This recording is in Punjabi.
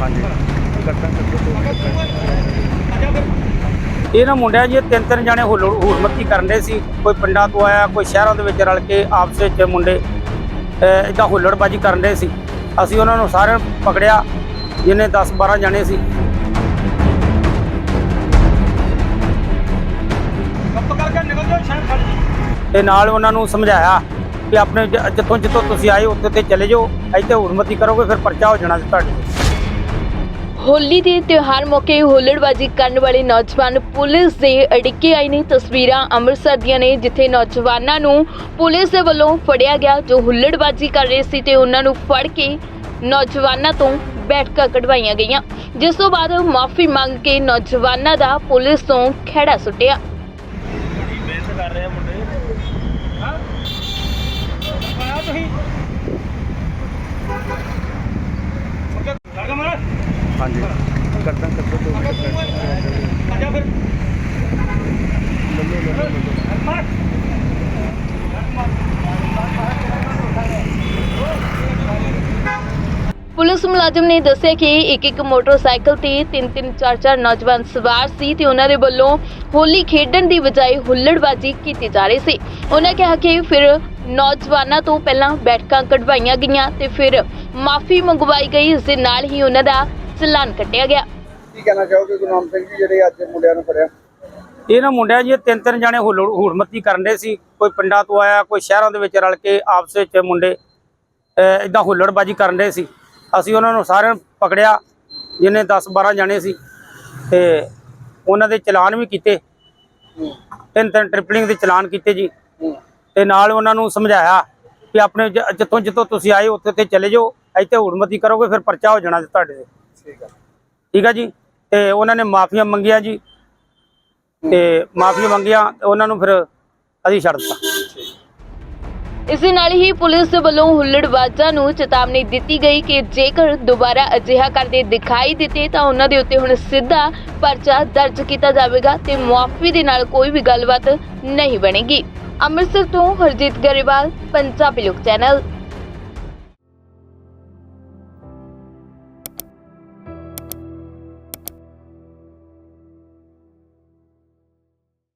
ਹਾਂਜੀ। ਇਹਨਾਂ ਮੁੰਡਿਆਂ ਜੀ ਤਿੰਨ ਤਿੰਨ ਜਾਣੇ ਹੁੱਲ ਹੁਰਮਤੀ ਕਰਨ ਦੇ ਸੀ। ਕੋਈ ਪਿੰਡਾਂ ਤੋਂ ਆਇਆ ਕੋਈ ਸ਼ਹਿਰਾਂ ਦੇ ਵਿੱਚ ਰਲ ਕੇ ਆਪਸ ਵਿੱਚ ਮੁੰਡੇ ਇਦਾਂ ਹੁੱਲੜਬਾਜੀ ਕਰਨ ਦੇ ਸੀ। ਅਸੀਂ ਉਹਨਾਂ ਨੂੰ ਸਾਰਿਆਂ ਨੂੰ ਪਕੜਿਆ ਜਿਹਨੇ 10 12 ਜਾਣੇ ਸੀ। ਤੇ ਨਾਲ ਉਹਨਾਂ ਨੂੰ ਸਮਝਾਇਆ ਕਿ ਆਪਣੇ ਜਿੱਥੋਂ ਜਿੱਥੋਂ ਤੁਸੀਂ ਆਏ ਉੱਥੇ ਤੇ ਚਲੇ ਜਾਓ। ਇੱਥੇ ਹੁਰਮਤੀ ਕਰੋਗੇ ਫਿਰ ਪਰਚਾ ਹੋ ਜਾਣਾ ਤੁਹਾਡੇ ਹੋਲੀ ਦੇ ਤਿਉਹਾਰ ਮੌਕੇ ਹੁੱਲੜਬਾਜ਼ੀ ਕਰਨ ਵਾਲੇ ਨੌਜਵਾਨ ਪੁਲਿਸ ਦੇ ਅੜਿੱਕੇ ਆਏ ਨੇ ਤਸਵੀਰਾਂ ਅੰਮ੍ਰਿਤਸਰ ਦੀਆਂ ਨੇ, ਜਿੱਥੇ ਨੌਜਵਾਨਾਂ ਨੂੰ ਪੁਲਿਸ ਦੇ ਵੱਲੋਂ ਫੜਿਆ ਗਿਆ, ਜੋ ਹੁੱਲੜਬਾਜ਼ੀ ਕਰ ਰਹੇ ਸੀ ਤੇ ਉਹਨਾਂ ਨੂੰ ਫੜ ਕੇ ਨੌਜਵਾਨਾਂ ਤੋਂ ਬੈਠਕਾਂ ਕਢਵਾਈਆਂ ਗਈਆਂ। ਜਿਸ ਤੋਂ ਬਾਅਦ ਮਾਫੀ ਮੰਗ ਕੇ ਨੌਜਵਾਨਾਂ ਦਾ ਪੁਲਿਸ ਤੋਂ ਖਹਿੜਾ ਸੁੱਟਿਆ। ਮਿਹਨਤ ਕਰ ਰਹੇ ਆ ਮੁੰਡੇ ਹਾਂ ਆਇਆ ਤੁਸੀਂ ਹਾਂਜੀ। ਕਰਦਾ ਕਰਦਾ ਦੋ ਮਿੰਟ। ਆਜਾ ਫਿਰ। ਪੁਲਿਸ ਮੁਲਾਜ਼ਮ ਨੇ ਦੱਸਿਆ ਕਿ ਇੱਕ ਇੱਕ ਮੋਟਰਸਾਈਕਲ ਤੇ ਤਿੰਨ ਤਿੰਨ ਚਾਰ ਚਾਰ ਨੌਜਵਾਨ ਸਵਾਰ ਸੀ ਤੇ ਉਹਨਾਂ ਦੇ ਵੱਲੋਂ ਹੋਲੀ ਖੇਡਣ ਦੀ ਬਜਾਏ ਹੁੱਲੜਬਾਜ਼ੀ ਕੀਤੀ ਜਾ ਰਹੀ ਸੀ। ਉਹਨਾਂ ਕਿਹਾ ਕਿ ਫਿਰ ਨੌਜਵਾਨਾਂ ਤੋਂ ਪਹਿਲਾਂ ਬੈਠਕਾਂ ਕਢਵਾਈਆਂ ਗਈਆਂ ਤੇ ਫਿਰ ਮਾਫੀ ਮੰਗਵਾਈ ਗਈ ਇਸ ਦੇ ਨਾਲ ਹੀ ਉਹਨਾਂ ਦਾ ਚਲਾਨ ਕੱਟਿਆ ਗਿਆ। ਕੀ ਕਹਿਣਾ ਚਾਹੋਗੇ ਗੁਰਨਾਮ ਸਿੰਘ ਜੀ ਜਿਹੜੇ ਅੱਜ ਮੁੰਡਿਆਂ ਨੂੰ ਫੜਿਆ? ਇਹਨਾਂ ਮੁੰਡਿਆਂ ਜੀ ਤਿੰਨ ਤਿੰਨ ਜਾਣੇ ਹੁੱਲ ਹੁਰਮਤੀ ਕਰਨ ਦੇ ਸੀ। ਕੋਈ ਪਿੰਡਾਂ ਤੋਂ ਆਇਆ ਕੋਈ ਸ਼ਹਿਰਾਂ ਦੇ ਵਿੱਚ ਰਲ ਕੇ ਆਪਸ ਵਿੱਚ ਮੁੰਡੇ ਇਦਾਂ ਹੁੱਲੜਬਾਜੀ ਕਰਨ ਦੇ ਸੀ। ਅਸੀਂ ਉਹਨਾਂ ਨੂੰ ਸਾਰਿਆਂ ਨੂੰ ਪਕੜਿਆ ਜਿਹਨੇ 10 12 ਜਾਣੇ ਸੀ। ਤੇ ਉਹਨਾਂ ਦੇ ਚਲਾਨ ਵੀ ਕੀਤੇ। ਤਿੰਨ ਤਿੰਨ ਟ੍ਰਿਪਲਿੰਗ ਦੇ ਚਲਾਨ ਕੀਤੇ ਜੀ। ਤੇ ਨਾਲ ਉਹਨਾਂ ਨੂੰ ਸਮਝਾਇਆ ਕਿ ਆਪਣੇ ਜਿੱਥੋਂ ਜਿੱਥੋਂ ਤੁਸੀਂ ਆਏ ਉੱਥੇ ਤੇ ਚਲੇ ਜਾਓ। ਇੱਥੇ ਹੁਰਮਤੀ ਕਰੋਗੇ ਫਿਰ ਪਰਚਾ ਹੋ ਜਾਣਾ ਤੁਹਾਡੇ ਤੇ। ਠੀਕ ਆ। ਜੀ? ਤੇ ਉਹਨਾਂ ਨੇ ਮਾਫੀਆਂ ਮੰਗੀਆਂ ਜੀ। ਤੇ ਮਾਫੀਆਂ ਮੰਗੀਆਂ ਤੇ ਉਹਨਾਂ ਨੂੰ ਫਿਰ ਅਸੀਂ ਛੱਡ ਦਿੱਤਾ। ਇਸ ਦੇ ਨਾਲ ਹੀ ਪੁਲਿਸ ਦੇ ਵੱਲੋਂ ਹੁੱਲੜਬਾਜ਼ਾਂ ਨੂੰ ਚੇਤਾਵਨੀ ਦਿੱਤੀ ਗਈ ਕਿ ਜੇਕਰ ਦੁਬਾਰਾ ਅਜਿਹਾ ਕਰਦੇ ਦਿਖਾਈ ਦਿੱਤੇ ਤਾਂ ਉਹਨਾਂ ਦੇ ਉੱਤੇ ਹੁਣ ਸਿੱਧਾ ਪਰਚਾ ਦਰਜ ਕੀਤਾ ਜਾਵੇਗਾ ਤੇ ਮੁਆਫੀ ਦੇ ਨਾਲ ਕੋਈ ਵੀ ਗੱਲਬਾਤ ਨਹੀਂ ਬਣੇਗੀ। ਅੰਮ੍ਰਿਤਸਰ ਤੋਂ ਹਰਜੀਤ ਗਰੇਵਾਲ ਪੰਜਾਬੀ ਲੋਕ ਚੈਨਲ।